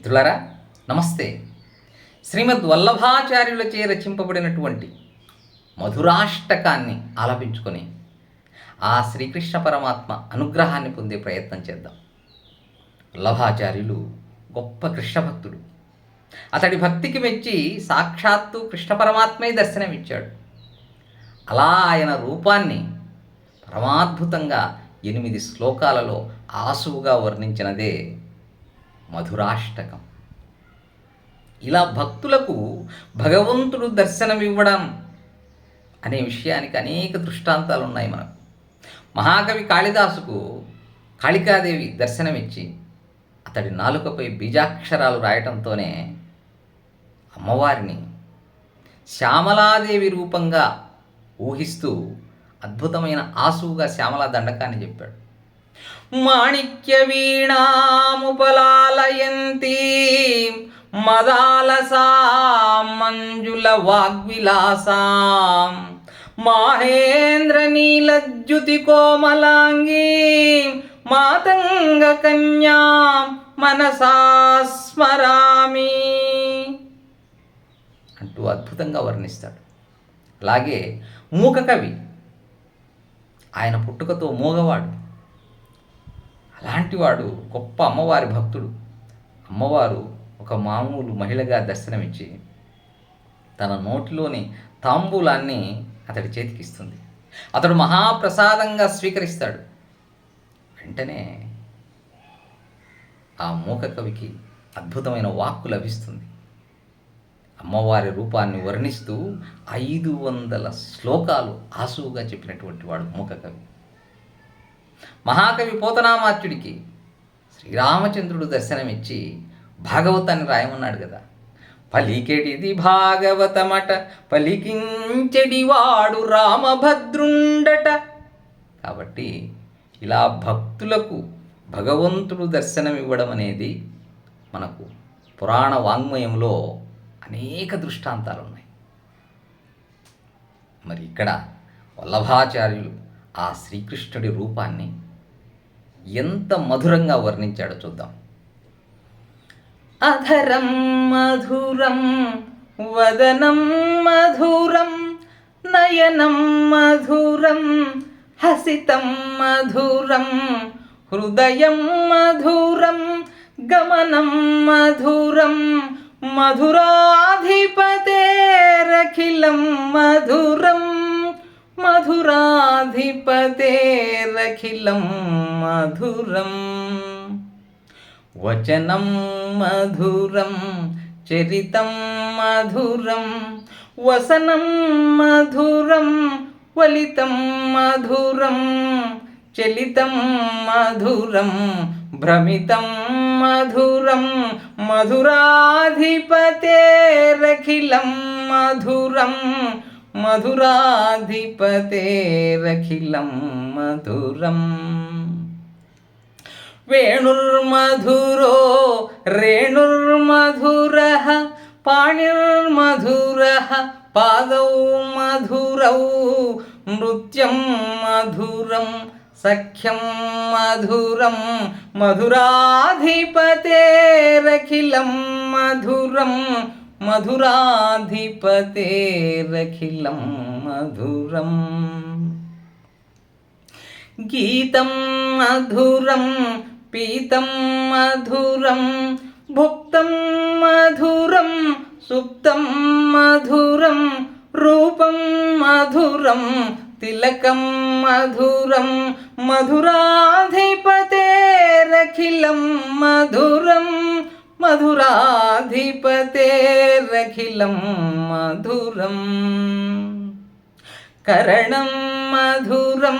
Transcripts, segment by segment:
మిత్రులారా నమస్తే. శ్రీమద్ వల్లభాచార్యులచే రచింపబడినటువంటి మధురాష్టకాన్ని ఆలపించుకొని ఆ శ్రీకృష్ణ పరమాత్మ అనుగ్రహాన్ని పొందే ప్రయత్నం చేద్దాం. వల్లభాచార్యులు గొప్ప కృష్ణ భక్తుడు అతడి భక్తికి మెచ్చి సాక్షాత్తు కృష్ణ పరమాత్మే దర్శనమిచ్చాడు. అలా ఆయన రూపాన్ని పరమాద్భుతంగా ఎనిమిది శ్లోకాలలో ఆసువుగా వర్ణించినదే మధురాష్టకం. ఇలా భక్తులకు భగవంతుడు దర్శనమివ్వడం అనే విషయానికి అనేక దృష్టాంతాలు ఉన్నాయి మనకు. మహాకవి కాళిదాసుకు కాళికాదేవి దర్శనమిచ్చి అతడి నాలుకపై బీజాక్షరాలు రాయటంతోనే అమ్మవారిని శ్యామలాదేవి రూపంగా ఊహిస్తూ అద్భుతమైన ఆసువుగా శ్యామలా దండకాన్ని చెప్పాడు. మాణిక్య వీణాముపలాలయంతి. మదాలసాం మంజుల వాగ్విలాసాం. మాహేంద్ర నీలజ్యుతి కోమలాంగీ. మాతంగ కన్యా మనసా స్మరామి. అంటూ అద్భుతంగా వర్ణిస్తాడు. అలాగే మూక కవి ఆయన పుట్టుకతో మూగవాడు. అలాంటివాడు గొప్ప అమ్మవారి భక్తుడు. అమ్మవారు ఒక మామూలు మహిళగా దర్శనమిచ్చి తన నోటిలోని తాంబూలాన్ని అతడి చేతికిస్తుంది అతడు మహాప్రసాదంగా స్వీకరిస్తాడు. వెంటనే ఆ మూక కవికి అద్భుతమైన వాక్కు లభిస్తుంది. అమ్మవారి రూపాన్ని వర్ణిస్తూ ఐదు వందల శ్లోకాలు ఆసువుగా చెప్పినటువంటి వాడు మూక కవి. మహాకవి పోతనామాత్యుడికి శ్రీరామచంద్రుడు దర్శనమిచ్చి భాగవతాన్ని రాయమన్నాడు కదా. పలికెడిది భాగవతమట పలికించెడివాడు రామభద్రుండట. కాబట్టి ఇలా భక్తులకు భగవంతుడు దర్శనం ఇవ్వడం అనేది మనకు పురాణ వాంగ్మయంలో అనేక దృష్టాంతాలు ఉన్నాయి మరి ఇక్కడ వల్లభాచార్యులు ఆ శ్రీకృష్ణుడి రూపాన్ని ఎంత మధురంగా వర్ణించాడో చూద్దాం. అధరం మధురం వదనం మధురం నయనం మధురం హసితం మధురం హృదయం మధురం గమనం మధురం మధురాధిపతేరఖిలం మధురం మధురాధిపతేరఖిలం మధురం వచనం మధురం చరితం మధురం వసనం మధురం వలితం మధురం చలితం మధురం భ్రమితం మధురం మధురాధిపతేరఖిలం మధురం మధురాధిపతేరఖిలం మధురం. వేణుర్మధురో రేణుర్మధుర పాణిర్మధుర పాదౌ మధురౌ నృత్యం మధురం సఖ్యం మధురం మధురాధిపతేరఖిలం మధురం. మధురాధిపతేరఖిలం మధురం గీతం మధురం పీతం మధురం భుక్తం మధురం సుప్తం మధురం రూపం మధురం తిలకం మధురం మధురాధిపతేరఖిలం మధురం మధురాధిపతేరఖిలం మధురం. కరణం మధురం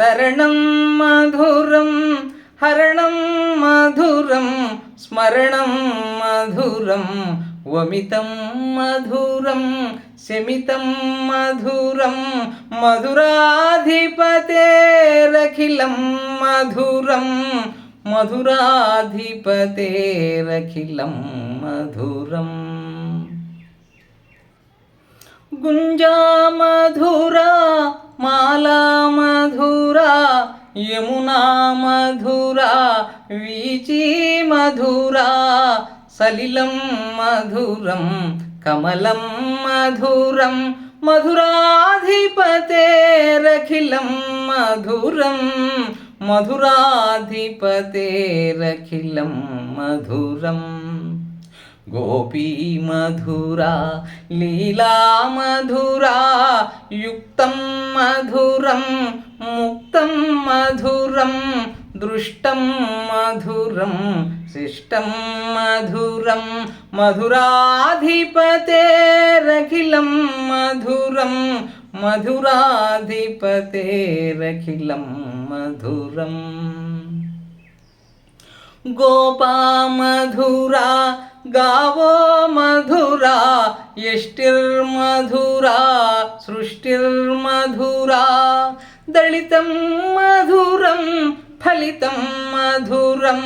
తరణం మధురం హరణం మధురం స్మరణం మధురం వమితం మధురం శమితం మధురం మధురాధిపతేరఖిలం మధురం. మధురాధిపతేరఖిలం మధురం. గుంజా మధురా మాలా మధురా యమునా మధురా వీచి మధురా సలిలం మధురం కమలం మధురం మధురాధిపతేరఖిలం మధురం. మధురాధిపతేరఖిలం మధురం. గోపీ మధురా లీలా మధురా యుక్తం మధురం ముక్తం మధురం దృష్టం మధురం శిష్టం మధురం. మధురాధిపతేరఖిలం మధురం మధురాధిపతేరఖిలం మధురం. గోపా మధురా గావో మధురా యష్టిర్మధురా సృష్టిర్మధురా దళితం మధురం ఫలితం మధురం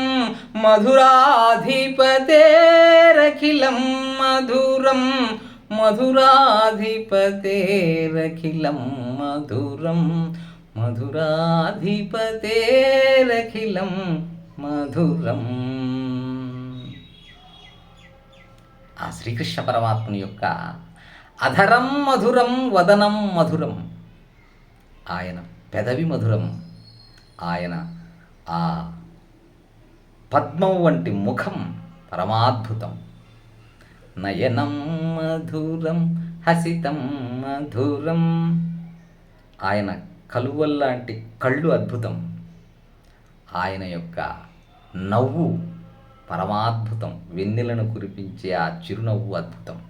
మధురాధిపతేరఖిలం మధురం. మధురాధిపతేరఖిలం మధురం. మధురాధిపతేరఖిలం మధురం. ఆ శ్రీకృష్ణ పరమాత్మని యొక్క అధరం మధురం వదనం మధురం. ఆయన పెదవి మధురం. ఆయన ఆ పద్మం వంటి ముఖం పరమాద్భుతం. నయనం మధురం హసితం మధురం. ఆయన కలువల్లాంటి కళ్ళు అద్భుతం. ఆయన యొక్క నవ్వు పరమాద్భుతం. వెన్నెలను కురిపించే ఆ చిరునవ్వు అద్భుతం.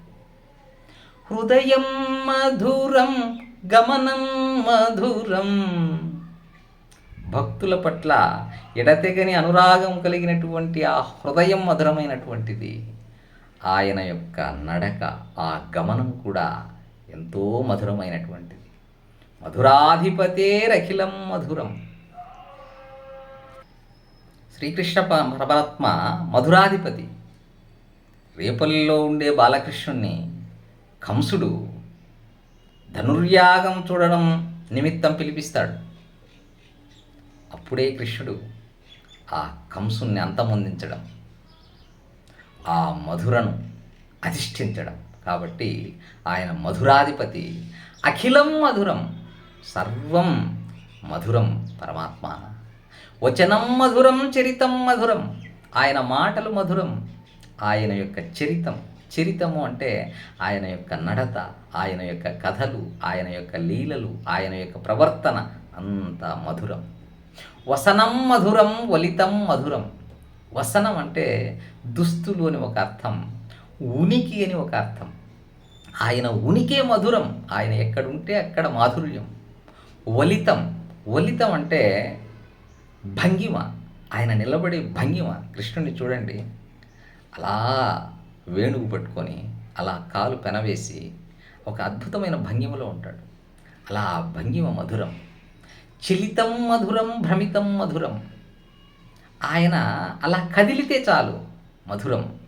హృదయం మధురం గమనం మధురం. భక్తుల పట్ల ఎడతెగని అనురాగం కలిగినటువంటి ఆ హృదయం మధురమైనటువంటిది. ఆయన యొక్క నడక ఆ గమనం కూడా ఎంతో మధురమైనటువంటిది. మధురాధిపతే రఖిలం మధురం. శ్రీకృష్ణ పరమాత్మ మధురాధిపతి. రేపల్లిలో ఉండే బాలకృష్ణుణ్ణి కంసుడు ధనుర్యాగం చూడడం నిమిత్తం పిలిపిస్తాడు. అప్పుడే కృష్ణుడు ఆ కంసుని అంతమొందించడం. ఆ మధురను అధిష్ఠించడం. కాబట్టి ఆయన మధురాధిపతి అఖిలం మధురం సర్వం మధురం పరమాత్మ. వచనం మధురం చరితం మధురం ఆయన మాటలు మధురం ఆయన యొక్క చరితం. చరితము అంటే ఆయన యొక్క నడత ఆయన యొక్క కథలు ఆయన యొక్క లీలలు ఆయన యొక్క ప్రవర్తన అంత మధురం. వసనం మధురం వలితం మధురం. వసనం అంటే దుస్తులు అని ఒక అర్థం ఉనికి అని ఒక అర్థం. ఆయన ఉనికే మధురం ఆయన ఎక్కడుంటే అక్కడ మాధుర్యం. వలితం వలితం అంటే భంగిమ ఆయన నిలబడే భంగిమ. కృష్ణుని చూడండి. అలా వేణువు పట్టుకొని అలా కాలు పెనవేసి ఒక అద్భుతమైన భంగిమలో ఉంటాడు. అలా ఆ భంగిమ మధురం. చిలితం మధురం భ్రమితం మధురం. ఆయన అలా కదిలితే చాలు. మధురం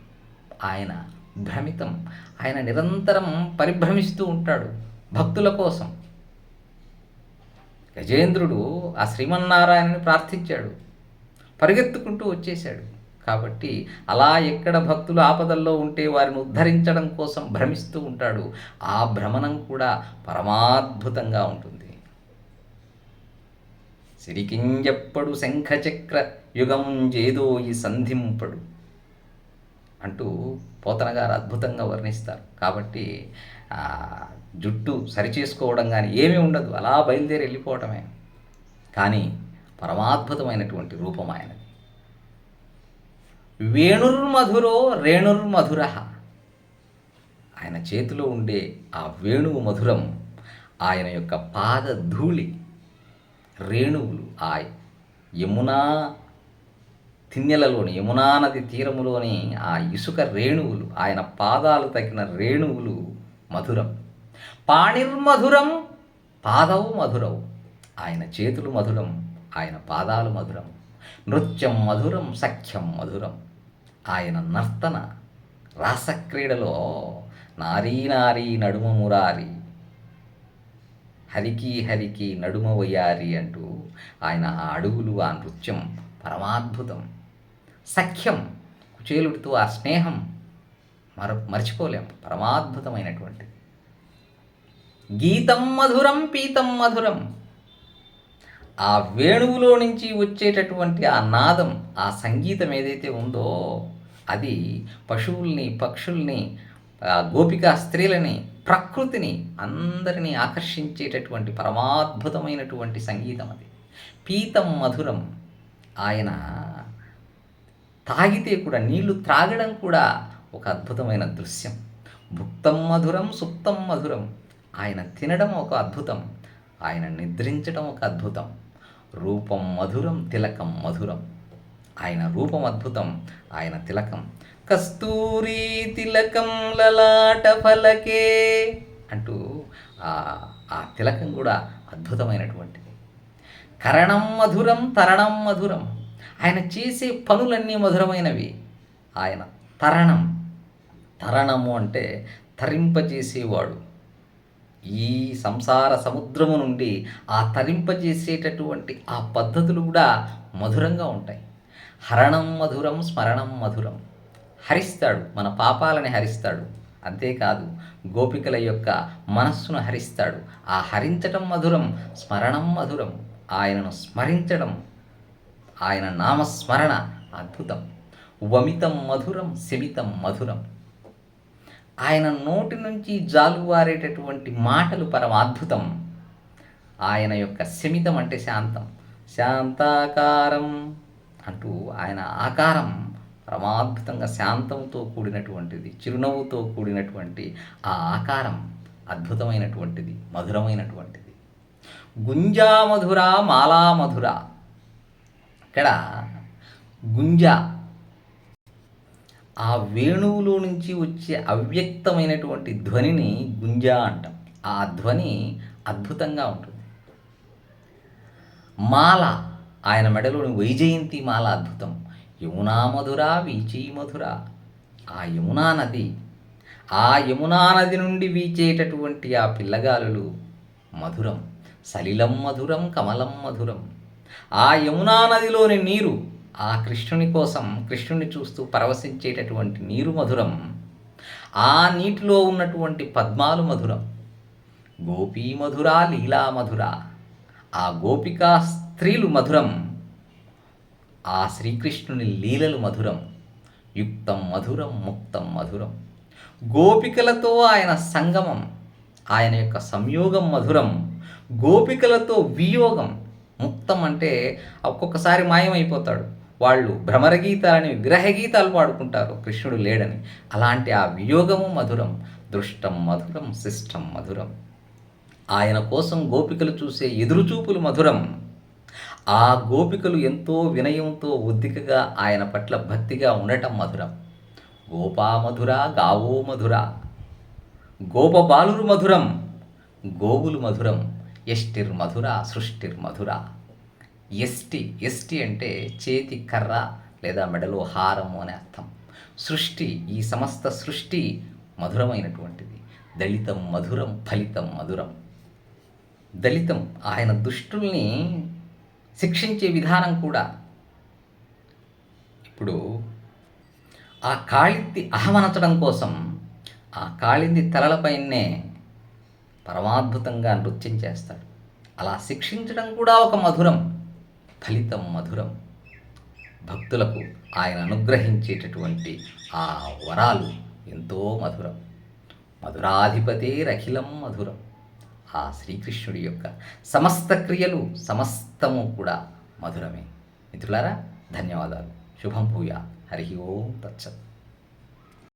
ఆయన భ్రమితం. ఆయన నిరంతరం పరిభ్రమిస్తూ ఉంటాడు భక్తుల కోసం. గజేంద్రుడు ఆ శ్రీమన్నారాయణని ప్రార్థించాడు. పరిగెత్తుకుంటూ వచ్చేశాడు. కాబట్టి అలా ఎక్కడ భక్తులు ఆపదల్లో ఉంటే వారిని ఉద్ధరించడం కోసం భ్రమిస్తూ ఉంటాడు ఆ భ్రమణం కూడా పరమాద్భుతంగా ఉంటుంది. సిరికింజెప్పడు శంఖచక్ర యుగం జేదో ఈ సంధింపడు. అంటూ పోతన గారు అద్భుతంగా వర్ణిస్తారు. కాబట్టి జుట్టు సరిచేసుకోవడం కానీ ఏమీ ఉండదు. అలా బయలుదేరి వెళ్ళిపోవటమే. కానీ పరమాద్భుతమైనటువంటి రూపం ఆయనది. వేణుర్మధురో రేణుర్మధుర. ఆయన చేతిలో ఉండే ఆ వేణువు మధురం ఆయన యొక్క పాద ధూళి రేణువులు ఆ యమునా తిన్నెలలోని యమునా నది తీరములోని ఆ ఇసుక రేణువులు ఆయన పాదాలు తగిన రేణువులు మధురం. పాణిర్మధురం పాదవు మధురవు ఆయన చేతులు మధురం ఆయన పాదాలు మధురం. నృత్యం మధురం సఖ్యం మధురం. ఆయన నర్తన రాసక్రీడలో నారీ నారీ నడుమ మురారి. హరికి హరికి నడుమ వయ్యారి అంటూ ఆయన ఆ అడుగులు ఆ నృత్యం పరమాద్భుతం. సఖ్యం కుచేలుడితో ఆ స్నేహం మర మర్చిపోలేం. పరమాద్భుతమైనటువంటిది గీతం మధురం పీతం మధురం. ఆ వేణువులో నుంచి వచ్చేటటువంటి ఆ నాదం ఆ సంగీతం ఏదైతే ఉందో అది పశువుల్ని పక్షుల్ని గోపికా స్త్రీలని ప్రకృతిని అందరినీ ఆకర్షించేటటువంటి పరమాద్భుతమైనటువంటి సంగీతం అది. పీతం మధురం. ఆయన తాగితే కూడా నీళ్ళు త్రాగడం కూడా ఒక అద్భుతమైన దృశ్యం. భుక్తం మధురం సుప్తం మధురం. ఆయన తినడం ఒక అద్భుతం. ఆయన నిద్రించడం ఒక అద్భుతం. రూపం మధురం తిలకం మధురం. ఆయన రూపం అద్భుతం ఆయన తిలకం. కస్తూరి తిలకం లలాట ఫలకే అంటూ ఆ తిలకం కూడా అద్భుతమైనటువంటిది. కరణం మధురం తరణం మధురం. ఆయన చేసే పనులన్నీ మధురమైనవి. ఆయన తరణం. తరణము అంటే తరింపజేసేవాడు. ఈ సంసార సముద్రము నుండి ఆ తరింపజేసేటటువంటి ఆ పద్ధతులు కూడా మధురంగా ఉంటాయి. హరణం మధురం స్మరణం మధురం. హరిస్తాడు మన పాపాలని హరిస్తాడు. అంతేకాదు గోపికల యొక్క మనస్సును హరిస్తాడు. ఆ హరించటం మధురం స్మరణం మధురం. ఆయనను స్మరించడం ఆయన నామస్మరణ అద్భుతం. వమితం మధురం శమితం మధురం. ఆయన నోటి నుంచి జాలువారేటటువంటి మాటలు పరమాద్భుతం ఆయన యొక్క శమితం అంటే శాంతం. శాంతాకారం అంటూ ఆయన ఆకారం పరమాద్భుతంగా శాంతంతో కూడినటువంటిది చిరునవ్వుతో కూడినటువంటి ఆ ఆకారం అద్భుతమైనటువంటిది మధురమైనటువంటిది. గుంజా మధుర మాలా మధుర ఇక్కడ గుంజ. ఆ వేణువులో నుంచి వచ్చే అవ్యక్తమైనటువంటి ధ్వనిని గుంజ అంటాం. ఆ ధ్వని అద్భుతంగా ఉంటుంది. మాల. ఆయన మెడలోని వైజయంతి మాల అద్భుతం. యమునా మధుర వీచీ మధుర. ఆ యమునా నది. ఆ యమునా నది నుండి వీచేటటువంటి ఆ పిల్లగాలులు మధురం. సలిలం మధురం కమలం మధురం. ఆ యమునా నదిలోని నీరు ఆ కృష్ణుని కోసం కృష్ణుని చూస్తూ పరవశించేటటువంటి నీరు మధురం. ఆ నీటిలో ఉన్నటువంటి పద్మాలు మధురం. గోపీ మధుర లీలా మధుర. ఆ గోపికా స్త్రీలు మధురం. ఆ శ్రీకృష్ణుని లీలలు మధురం. యుక్తం మధురం ముక్తం మధురం. గోపికలతో ఆయన సంగమం. ఆయన యొక్క సంయోగం మధురం. గోపికలతో వియోగం. ముక్తం అంటే ఒక్కొక్కసారి మాయమైపోతాడు. వాళ్ళు భ్రమరగీతాలని విగ్రహగీతాలు పాడుకుంటారు. కృష్ణుడు లేడని. అలాంటి ఆ వియోగము మధురం. దృష్టం మధురం శిష్టం మధురం. ఆయన కోసం గోపికలు చూసే ఎదురుచూపులు మధురం. ఆ గోపికలు ఎంతో వినయంతో ఉద్దికగా ఆయన పట్ల భక్తిగా ఉండటం మధురం. గోపా మధుర గావో మధుర. గోపబాలురు మధురం. గోవులు మధురం. ఎష్టిర్ మధుర సృష్టిర్ మధుర ఎస్టి ఎస్టి అంటే చేతి కర్ర లేదా మెడలో హారము అనే అర్థం. సృష్టి ఈ సమస్త సృష్టి మధురమైనటువంటిది. దళితం మధురం ఫలితం మధురం. దళితం ఆయన దుష్టుల్ని శిక్షించే విధానం కూడా. ఇప్పుడు ఆ కాళింది అహమనచడం కోసం ఆ కాళింది తలలపైనే పరమాద్భుతంగా నృత్యం చేస్తాడు. అలా శిక్షించడం కూడా ఒక మధురం ఫలితం మధురం. భక్తులకు ఆయన అనుగ్రహించేటటువంటి ఆ వరాలు ఎంతో మధురం. మధురాధిపతే రఖిలం మధురం. ఆ శ్రీకృష్ణుడి యొక్క సమస్త క్రియలు సమస్తము కూడా మధురమే. మిత్రులారా ధన్యవాదాలు. శుభం భూయా. హరి ఓం తచ్చత్